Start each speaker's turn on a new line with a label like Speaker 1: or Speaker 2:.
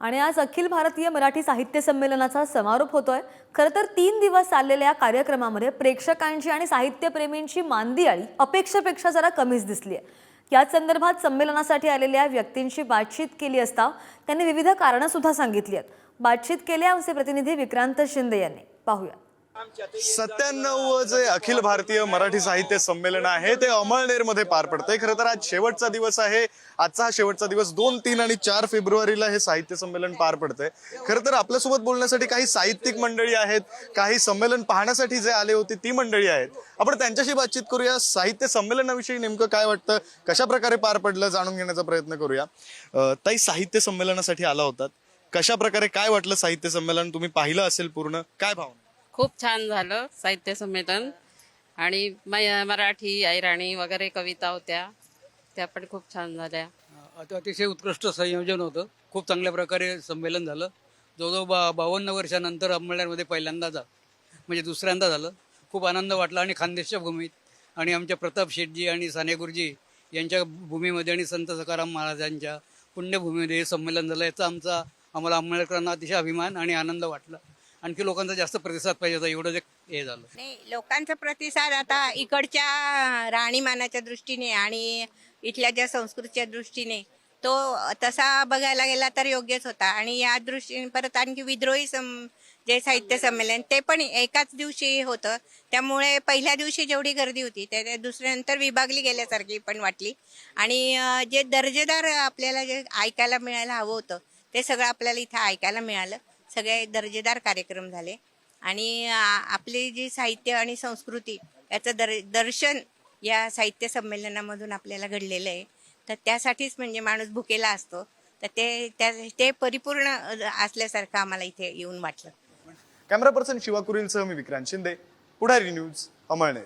Speaker 1: आणि आज अखिल भारतीय मराठी साहित्य संमेलनाचा समारोप होतोय. खरं तर तीन दिवस चाललेल्या या कार्यक्रमामध्ये प्रेक्षकांची आणि साहित्यप्रेमींची मांदियाळी अपेक्षेपेक्षा जरा कमीच दिसली आहे. याच संदर्भात संमेलनासाठी आलेल्या व्यक्तींशी बातचीत केली असता त्यांनी विविध कारणं सुद्धा सांगितली आहेत. बातचीत केल्या आमचे प्रतिनिधी विक्रांत शिंदे यांनी. पाहूया.
Speaker 2: सत्त्याण्णव जे अखिल भारतीय मराठी साहित्य संमेलन आहे ते अमळनेरमध्ये पार पडतंय. खरं तर आज शेवटचा दिवस आहे. आजचा हा शेवटचा दिवस दोन तीन आणि चार फेब्रुवारीला हे साहित्य संमेलन पार पडतंय. खरं तर आपल्यासोबत बोलण्यासाठी काही साहित्यिक मंडळी आहेत काही संमेलन पाहण्यासाठी जे आले होते ती मंडळी आहेत. आपण त्यांच्याशी बातचीत करूया. साहित्य संमेलनाविषयी नेमकं काय वाटतं? कशा प्रकारे पार पडलं जाणून घेण्याचा प्रयत्न करूया. ताई साहित्य संमेलनासाठी आला होतात. कशा प्रकारे काय वाटलं साहित्य संमेलन? तुम्ही पाहिलं असेल पूर्ण? काय भावना?
Speaker 3: खूप छान झालं साहित्य संमेलन. आणि मराठी ऐराणी वगैरे कविता होत्या त्या पण खूप छान झाल्या.
Speaker 4: अतिशय उत्कृष्ट संयोजन होतं. खूप चांगल्या प्रकारे संमेलन झालं. जवळजवळ बा बावन्न वर्षानंतर अंमळनेरमध्ये पहिल्यांदा जा म्हणजे दुसऱ्यांदा झालं. खूप आनंद वाटला आणि खानदेशच्या भूमीत आणि आमच्या प्रताप शेटजी आणि साने गुरुजी यांच्या भूमीमध्ये आणि संत सकाराम महाराजांच्या पुण्यभूमीमध्ये हे संमेलन झालं. याचा आमचा आम्हाला अंमळनेरकरांना अतिशय अभिमान आणि आनंद वाटला. आणखी लोकांचा जास्त प्रतिसाद पाहिजे होता एवढं जे हे झालं.
Speaker 5: नाही लोकांचा प्रतिसाद आता इकडच्या राहणीमानाच्या दृष्टीने आणि इथल्या ज्या संस्कृतीच्या दृष्टीने तो तसा बघायला गेला तर योग्यच होता. आणि या दृष्टीने परत आणखी विद्रोही सम जे साहित्य संमेलन ते पण एकाच दिवशी होतं. त्यामुळे पहिल्या दिवशी जेवढी गर्दी होती त्या दुसऱ्यानंतर विभागली गेल्यासारखी पण वाटली. आणि जे दर्जेदार आपल्याला जे ऐकायला मिळायला हवं होतं ते सगळं आपल्याला इथं ऐकायला मिळालं. सगळे दर्जेदार कार्यक्रम झाले. आणि आ- आपली जी साहित्य आणि संस्कृती याचं दर दर्शन या साहित्य संमेलनामधून आपल्याला घडलेलं आहे. तर त्यासाठीच म्हणजे माणूस भुकेला असतो. तर ते त्या ते परिपूर्ण असल्यासारखं आम्हाला इथे येऊन वाटलं.
Speaker 2: कॅमेरा पर्सन शिवा कुरीलसह मी विक्रांत शिंदे पुढारी न्यूज अमळनेर.